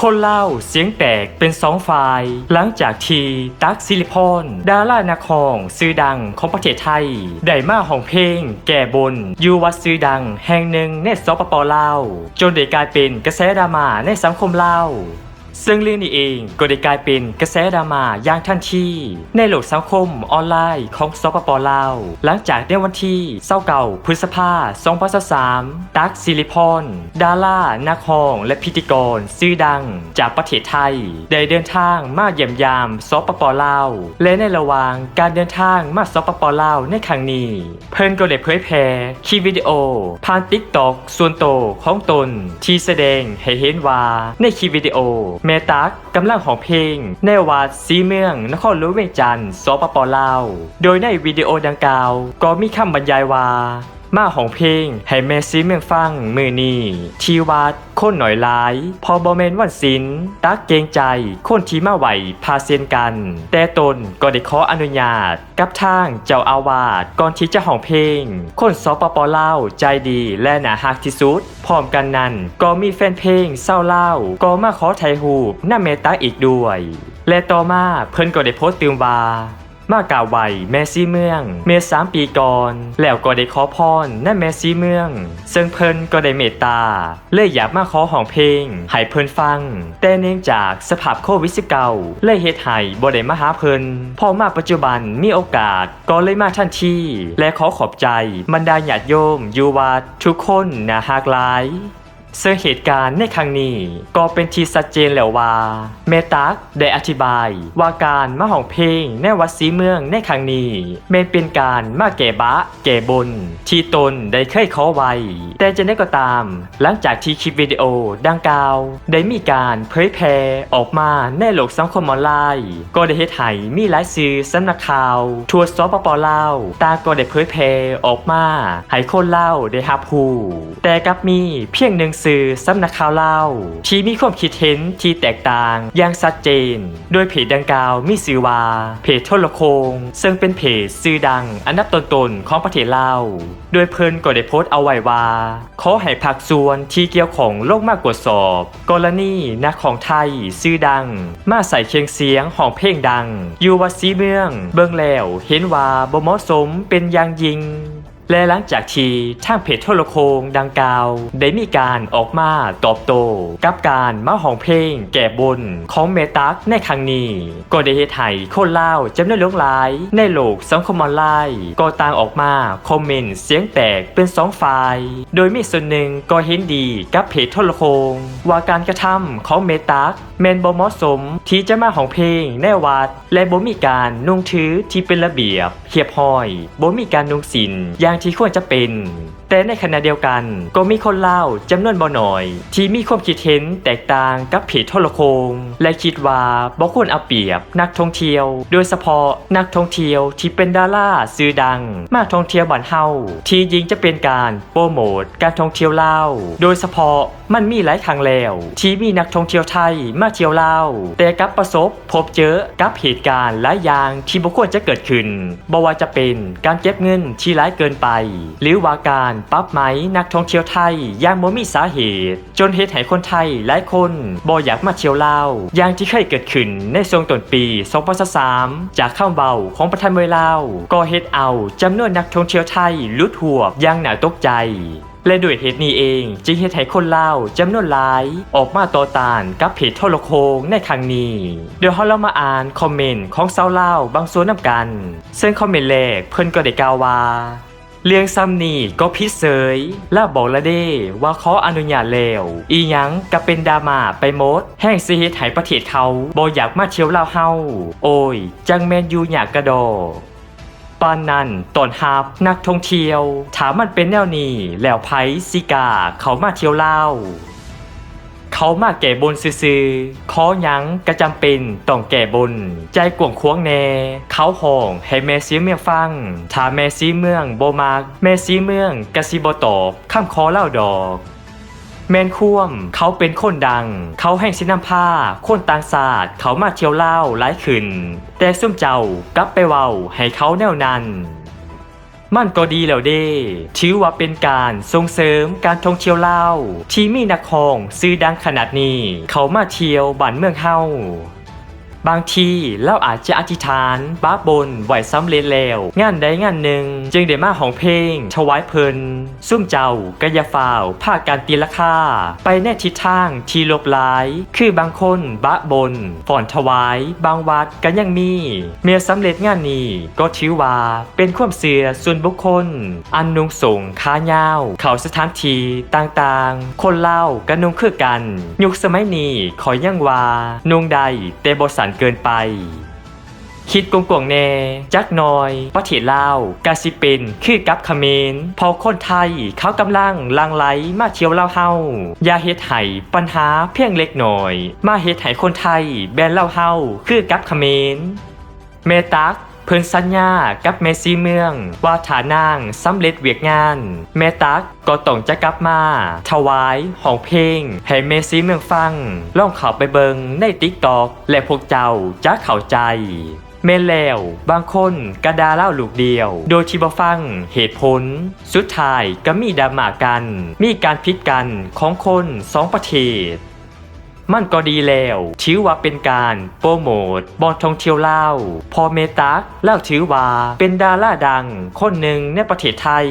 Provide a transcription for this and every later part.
คนเล่าเสียงแตกเป็นสองฝ่าย หลังจากที่ตักซิลิพอนดารานักร้องซื้อดังของประเทศไทย ได้มาห้องเพลง แก่บนอยู่วัดซื้อดังแห่งหนึ่งในสปปลาวจนได้กลายเป็นกระแสดราม่าในสังคมลาว ซึ่งเรื่องนี้เองก็ได้กลายเป็นกระแสดราม่าอย่างทันทีในโลกสังคมออนไลน์ของสปปลาว หลังจากในวันที่เศร้าเก่าพฤษภา2023ตักซิลิพอนดารานักร้อง และพิธีกรชื่อดัง จากประเทศไทย ได้เดินทางมาเยี่ยมยามสปปลาว และในระหว่างการเดินทางมาสปปลาวในครั้งนี้ เพิ่นก็ได้เผยแพร่คลิปวิดีโอ ผ่านติ๊กตอกส่วนโตของตนที่แสดงให้เห็นว่าในคลิปวิดีโอเมตักกำลังของเพลง ในวัดซีเมือง นครหลวงเวจันทร์สปปลาว โดยในวิดีโอดังกล่าว ก็มีคำบรรยายว่า มาของเพลงให้แม่ซีเมืองฟังมือนี้ที่วัดคนหน่อยลาย พอบอเมนวันศิลตักเกงใจ คนที่มาไหวพาเซียนกัน แต่ตนก็ได้ขออนุญาต กับทางเจ้าอาวาสก่อนที่จะห้องเพลง คนสปปเล่าใจดีและหนาฮักที่สุด พร้อมกันนั้นก็มีแฟนเพลงเศร้าเล่า ก็มาขอถ่ายรูหน้าเมตตาอีกด้วย และต่อมาเพิ่นก็ได้โพสต์ตืมว่า มากาวไวแม่ซีเมือง เมื่อสามปีก่อน แล้วก็ได้ขอพรนั่นแม่ซีเมือง ซึ่งเพิ่นก็ได้เมตตา เลยอยากมาขอห้องเพลงให้เพิ่นฟัง แต่เนื่องจากสภาพโควิดสิเก่าเลยเฮ็ดให้บ่ได้มาหาเพิ่นพอมาปัจจุบันมีโอกาสก็เลยมาทันทีและขอขอบใจบรรดาญาติโยมอยู่วัดทุกคนนะฮักหลาย ซึ่งเหตุการณ์ในครั้งนี้ก็เป็นที่ชัดเจนแล้วว่า เมตักได้อธิบาย ว่าการมาห้องเพลงในวัดศรีเมืองในครั้งนี้เมนเป็นการมาแก่บะ แก่บน ที่ตนได้เคยขอไว้ แต่จะได้ก็ตาม หลังจากที่คลิปวิดีโอดังกล่าว ได้มีการเผยแพร่ออกมาในโลกสังคมออนไลน์ ก็ได้เฮ็ดให้มีหลายสื่อสำนักข่าวทั่วสปปลาวตาก็ได้เผยแพร่ออกมาให้คนเล่าได้รับรู้แต่กับมีเพียงหนึ่งสื่อสำนักข่าวเล่า ที่มีความคิดเห็นที่แตกต่างอย่างชัดเจน โดยเพจดังกล่าวมีชื่อว่าเพจโทรโคง ซึ่งเป็นเพจสื่อดังอันดับต้นๆของประเทศลาว โดยเพิ่นก็ได้โพสต์เอาไว้ว่าขอให้ภาคส่วนที่เกี่ยวของโลงมากตรวจสอบ กรณีนักของไทยชื่อดัง มาใส่เคียงเสียงของเพลงดัง อยู่วัดศรีเมือง เบิ่งแล้วเห็นว่าบ่เหมาะสมเป็นอย่างยิ่ง และหลังจากที่ทางเพจโทรโคงดังกล่าว ได้มีการออกมาตอบโต้กับการมาห้องเพลงแก่บนของเมตักในครั้งนี้ ก็ได้เฮ็ดให้คนเล่าจำนวนหลงหลาย ในโลกสังคมออนไลน์ ก็ต่างออกมาคอมเมนต์เสียงแตกเป็นสองฝ่าย โดยมีส่วนหนึ่งก็เห็นดีกับเพจโทรโคงว่าการกระทำของเมตักแมนบ่เหมาะสมที่จะมาห้องเพลงในวัด และบ่มีการนุ่งถือที่เป็นระเบียบเรียบห้อยบ่มีการนุ่งศีลอย่างที่ควรจะเป็น แต่ในขณะเดียวกันก็มีคนเล่าจำนวนบ่น้อย ที่มีความคิดเห็นแตกต่างกับเพจโทรโคง และคิดว่าบ่ควรเอาเปรียบนักท่องเที่ยว โดยเฉพาะนักท่องเที่ยวที่เป็นดาราซื้อดัง มาท่องเที่ยวบ้านเฮาที่ยิงจะเป็นการโปรโมทการท่องเที่ยวเล่า โดยเฉพาะมันมีหลายครั้งแล้ว ที่มีนักท่องเที่ยวไทยมาเที่ยวลาว แต่กับประสบพบเจอกับเหตุการณ์หลายอย่างที่บ่ควรจะเกิดขึ้นบ่ว่าจะเป็นการเก็บเงินที่ร้ายเกินไป หรือว่าการปรับไหมนักท่องเที่ยวไทยอย่างบ่มีสาเหตุ จนเหตุให้คนไทยหลายคนบ่อยากมาเที่ยวลาวอย่างที่เคยเกิดขึ้นในช่วงต้นปี2023จากข้าวเบาของประธานเมืองลาวก็เฮ็ดเอาจำนวนนักท่องเที่ยวไทยลุดหัวบอย่างน่าตกใจ และด้วยเหตุนี้เองจึงเฮ็ดให้คนลาวจำนวนหลาย ออกมาต่อต้านกับเพจโทรโคงในครั้งนี้ เดี๋ยวเรามาอ่านคอมเมนต์ของชาวลาวบางส่วนนำกัน ซึ่งคอมเมนต์แรกเพิ่นก็ได้กล่าวว่าเรื่องซ้ำนี่ก็พิเศษและบอกละเด้ว่าขออนุญาตแล้ว อีหยังก็เป็นดามาไปหมด แห้งสิเฮ็ดให้ประเทศเขาบ่อยากมาเที่ยวลาวเฮาโอ้ย จังแมนอยู่อยากกระโดด ปานนั้นตอนฮับนักท่องเที่ยว ถามมันเป็นแนวนี้ แล้วไพซิกาเขามาเที่ยวเล่า เขามาแก่บนซื่อๆขอหยังก็จำเป็นต้องแก่บน ใจกวงควงแน่เขาห้องให้แม่ซีเมืองฟัง ถ้าแม่ซีเมืองโบมักแม่ซีเมืองกะสิบตอบคำขอเล่าดอก แมนคว่มเขาเป็นคนดัง เขาแห่งสินำผ้า คนต่างศาสตร์เขามาเที่ยวเล่าหลายขึ้น แต่ซุ่มเจ้ากลับไปเว้าให้เขาแนวนั้นมันก็ดีแล้วเด้ถือว่าเป็นการส่งเสริมการท่องเที่ยวเลาที่มีนักคองซื้อดังขนาดนี้ เขามาเที่ยวบ้านเมืองเฮา บางทีเราอาจจะอธิษฐานบ้าบนไหวสำเร็จแล้ว งานใดงานหนึ่ง จึงได้มาของเพลงถวายเพลินซุ่มเจ้ากะยาฝ่าวภาคการตีราคาไปในทิศทางที่ลบลาย คือบางคนบ้าบนฝ่อนถวาย บางวัดก็ยังมี เมื่อสำเร็จงานนี้ก็ถือว่าเป็นความเสื่อส่วนบุคคล อันนุงส่งค้ายาเขาสถานที่ต่างๆ คนเล่าก็นุงคือกัน ยุคสมัยนี้ขอยยังว่านุงใดแต่บสันเกินไป คิดกงกวงแน่จักหน่อยประเทศลาวกาสิเป็นคือกับเขมรพอคนไทยเขากำลังลังไหลมาเที่ยวเลาเฮาอย่าเฮ็ดให้ปัญหาเพียงเล็กน้อย มาเฮ็ดให้คนไทยแบนเลาเฮาคือกับเขมรเมตัก เพิ่นสัญญากับเมซีเมือง ว่าฐานางสำเร็จเวียกงานเมตักก็ต้องจะกลับมา ถวายห้องเพลง ให้เมซีเมืองฟังลองเข้าไปเบิงในติ๊กตอกและพวกเจ้าจะเข้าใจเมนแล้วบางคนกระดาเล่าลูกเดียว โดยที่บ่ฟังเหตุผล สุดท้ายก็มีดราม่ากัน มีการพิดกันของคนสองประเทศ มันก็ดีแล้ว ถือว่าเป็นการโปรโมทบอลท่องเที่ยวเล่าพอเมตักเล่าถือว่าเป็นดาราดังคนหนึ่งในประเทศไทย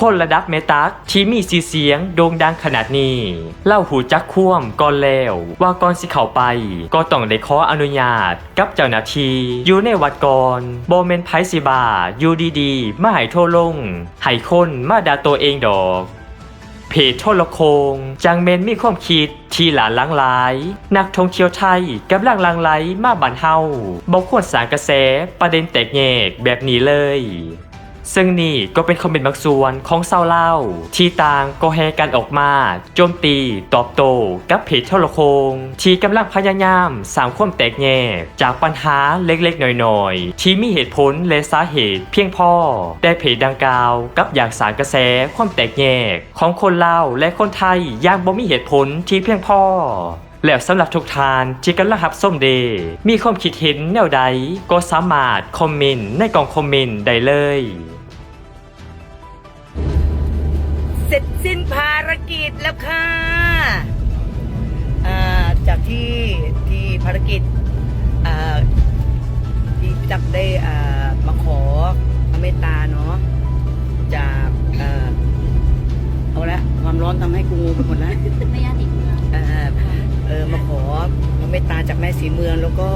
คนระดับเมตักที่มีสีเสียงโด่งดังขนาดนี้ เล่าหูจักคว่ำก่อนแล้วว่าก่อนสิเข้าไป ก็ต้องได้ขออนุญาตกับเจ้าหน้าที่อยู่ในวัดก่อนโบเมนไพสิบาอยู่ดีๆมาให้โทรลงให้คนมาด่าตัวเองดอก เพจโทรโคง จังเมนมีความคิดที่หลานลังหลาย นักท่องเที่ยวไทยกำลังลังไหลมาบันเฮาบอกควรสร้างกระแสประเด็นแตกแยกแบบนี้เลย ซึ่งนี่ก็เป็นคอมเมนต์บางส่วนของเศร้าเล่า ที่ต่างก็แฮกันออกมา โจมตี ตอบโต้กับเพจโทรโคง ที่กำลังพยายามสางความแตกแยกจากปัญหาเล็กๆน้อยๆ ที่มีเหตุผลและสาเหตุเพียงพอ แต่เพจดังกล่าวกับอยากสางกระแสความแตกแยก ของคนเล่าและคนไทยอย่างบ่มีเหตุผลที่เพียงพอแล้วสำหรับทุกทานที่กำลังรับส้มเดย์มีความคิดเห็นแนวใดก็สามารถคอมเมนต์ในกล่องคอมเมนต์ได้เลย เสร็จสิ้นภารกิจแล้วค่ะอ่าจากที่ที่ภารกิจอ่าที่จับได้อ่ามาขอพระเมตตาเนาะจากอ่าเอาละความร้อนทำให้กูงงไปหมดแล้วไม่ยากติดเมืองอ่าเออมาขอพระเมตตาจากแม่สีเมืองแล้วก็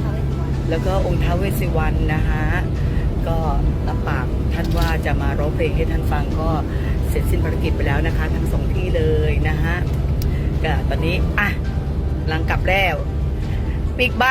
เขาไม่ควรแล้วก็องค์ท้าวเวสสุวรรณนะฮะก็รับปากท่านว่าจะมาร้องเพลงให้ท่านฟังก็ เสร็จสิ้นภารกิจไปแล้วนะคะ ทั้งสองที่เลยนะฮะก็ตอนนี้อะหลังกลับแล้วปิกบ้าน